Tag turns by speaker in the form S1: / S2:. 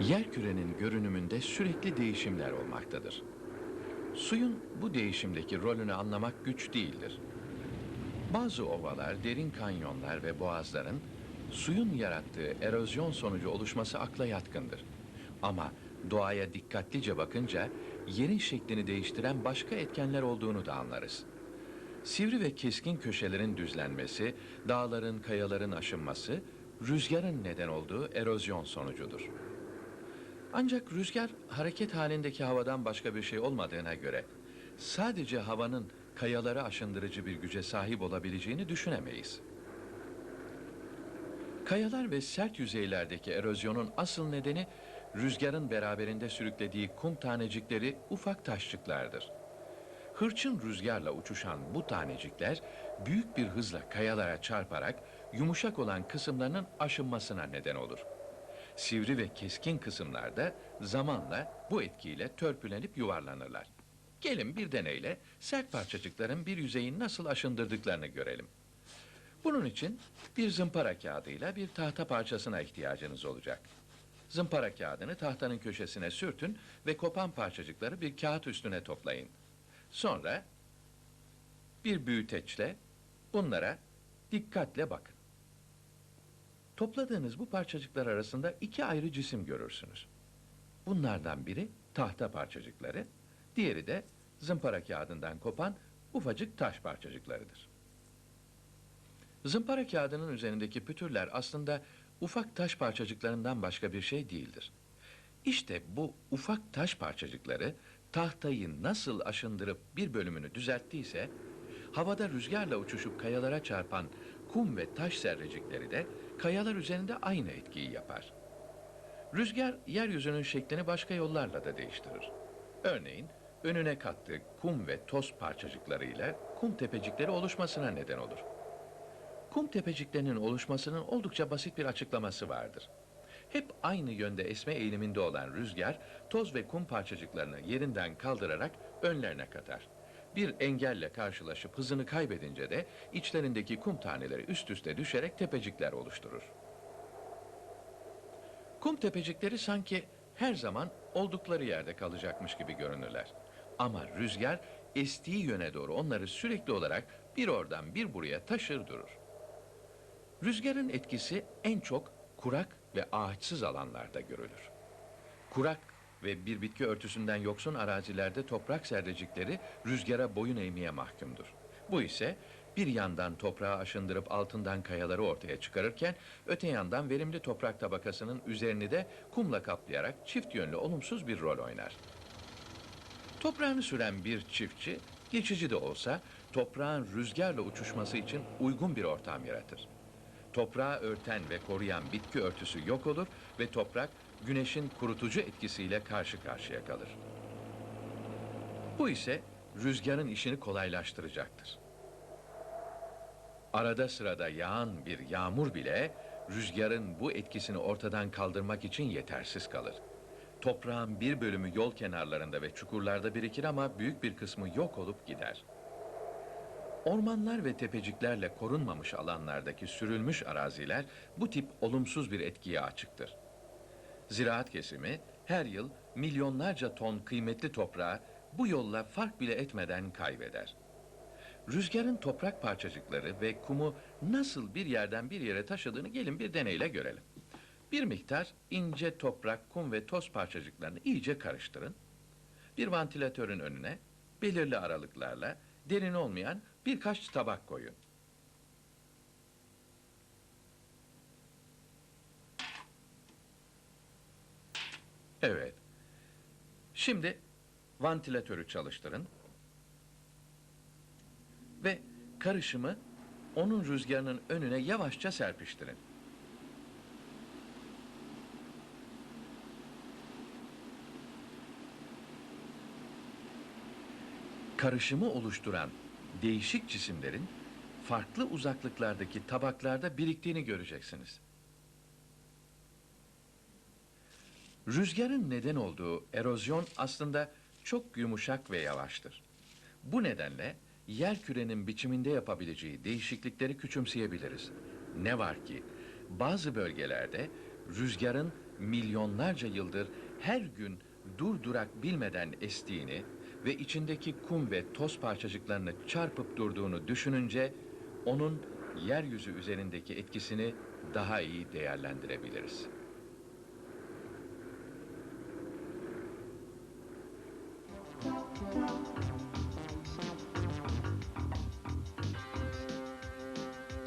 S1: Yerkürenin görünümünde sürekli değişimler olmaktadır. Suyun bu değişimdeki rolünü anlamak güç değildir. Bazı ovalar, derin kanyonlar ve boğazların suyun yarattığı erozyon sonucu oluşması akla yatkındır. Ama doğaya dikkatlice bakınca yerin şeklini değiştiren başka etkenler olduğunu da anlarız. Sivri ve keskin köşelerin düzlenmesi, dağların, kayaların aşınması, rüzgarın neden olduğu erozyon sonucudur. Ancak rüzgar hareket halindeki havadan başka bir şey olmadığına göre sadece havanın kayaları aşındırıcı bir güce sahip olabileceğini düşünemeyiz. Kayalar ve sert yüzeylerdeki erozyonun asıl nedeni rüzgarın beraberinde sürüklediği kum tanecikleri ufak taşçıklardır. Hırçın rüzgarla uçuşan bu tanecikler büyük bir hızla kayalara çarparak yumuşak olan kısımlarının aşınmasına neden olur. Sivri ve keskin kısımlarda zamanla bu etkiyle törpülenip yuvarlanırlar. Gelin bir deneyle sert parçacıkların bir yüzeyi nasıl aşındırdıklarını görelim. Bunun için bir zımpara kağıdıyla bir tahta parçasına ihtiyacınız olacak. Zımpara kağıdını tahtanın köşesine sürtün ve kopan parçacıkları bir kağıt üstüne toplayın. Sonra bir büyüteçle bunlara dikkatle bakın. Topladığınız bu parçacıklar arasında iki ayrı cisim görürsünüz. Bunlardan biri tahta parçacıkları, diğeri de zımpara kağıdından kopan ufacık taş parçacıklarıdır. Zımpara kağıdının üzerindeki pütürler aslında ufak taş parçacıklarından başka bir şey değildir. İşte bu ufak taş parçacıkları tahtayı nasıl aşındırıp bir bölümünü düzelttiyse, havada rüzgarla uçuşup kayalara çarpan kum ve taş zerrecikleri de kayalar üzerinde aynı etkiyi yapar. Rüzgar yeryüzünün şeklini başka yollarla da değiştirir. Örneğin önüne kattığı kum ve toz parçacıklarıyla kum tepecikleri oluşmasına neden olur. Kum tepeciklerinin oluşmasının oldukça basit bir açıklaması vardır. Hep aynı yönde esme eğiliminde olan rüzgar, toz ve kum parçacıklarını yerinden kaldırarak önlerine katar. Bir engelle karşılaşıp hızını kaybedince de içlerindeki kum taneleri üst üste düşerek tepecikler oluşturur. Kum tepecikleri sanki her zaman oldukları yerde kalacakmış gibi görünürler. Ama rüzgar estiği yöne doğru onları sürekli olarak bir oradan bir buraya taşır durur. Rüzgarın etkisi en çok kurak ve ağaçsız alanlarda görülür. Kurak ve bir bitki örtüsünden yoksun arazilerde toprak zerrecikleri rüzgara boyun eğmeye mahkumdur. Bu ise bir yandan toprağı aşındırıp altından kayaları ortaya çıkarırken öte yandan verimli toprak tabakasının üzerini de kumla kaplayarak çift yönlü olumsuz bir rol oynar. Toprağını süren bir çiftçi geçici de olsa toprağın rüzgarla uçuşması için uygun bir ortam yaratır. Toprağı örten ve koruyan bitki örtüsü yok olur ve toprak güneşin kurutucu etkisiyle karşı karşıya kalır. Bu ise rüzgarın işini kolaylaştıracaktır. Arada sırada yağan bir yağmur bile rüzgarın bu etkisini ortadan kaldırmak için yetersiz kalır. Toprağın bir bölümü yol kenarlarında ve çukurlarda birikir ama büyük bir kısmı yok olup gider. Ormanlar ve tepeciklerle korunmamış alanlardaki sürülmüş araziler bu tip olumsuz bir etkiye açıktır. Ziraat kesimi her yıl milyonlarca ton kıymetli toprağı bu yolla fark bile etmeden kaybeder. Rüzgarın toprak parçacıkları ve kumu nasıl bir yerden bir yere taşıdığını gelin bir deneyle görelim. Bir miktar ince toprak, kum ve toz parçacıklarını iyice karıştırın. Bir vantilatörün önüne belirli aralıklarla derin olmayan birkaç tabak koyun. Evet. Şimdi vantilatörü çalıştırın. Ve karışımı onun rüzgarının önüne yavaşça serpiştirin. Karışımı oluşturan değişik cisimlerin farklı uzaklıklardaki tabaklarda biriktiğini göreceksiniz. Rüzgarın neden olduğu erozyon aslında çok yumuşak ve yavaştır. Bu nedenle yer kürenin biçiminde yapabileceği değişiklikleri küçümseyebiliriz. Ne var ki bazı bölgelerde rüzgarın milyonlarca yıldır her gün durdurak bilmeden estiğini ve içindeki kum ve toz parçacıklarını çarpıp durduğunu düşününce onun yeryüzü üzerindeki etkisini daha iyi değerlendirebiliriz.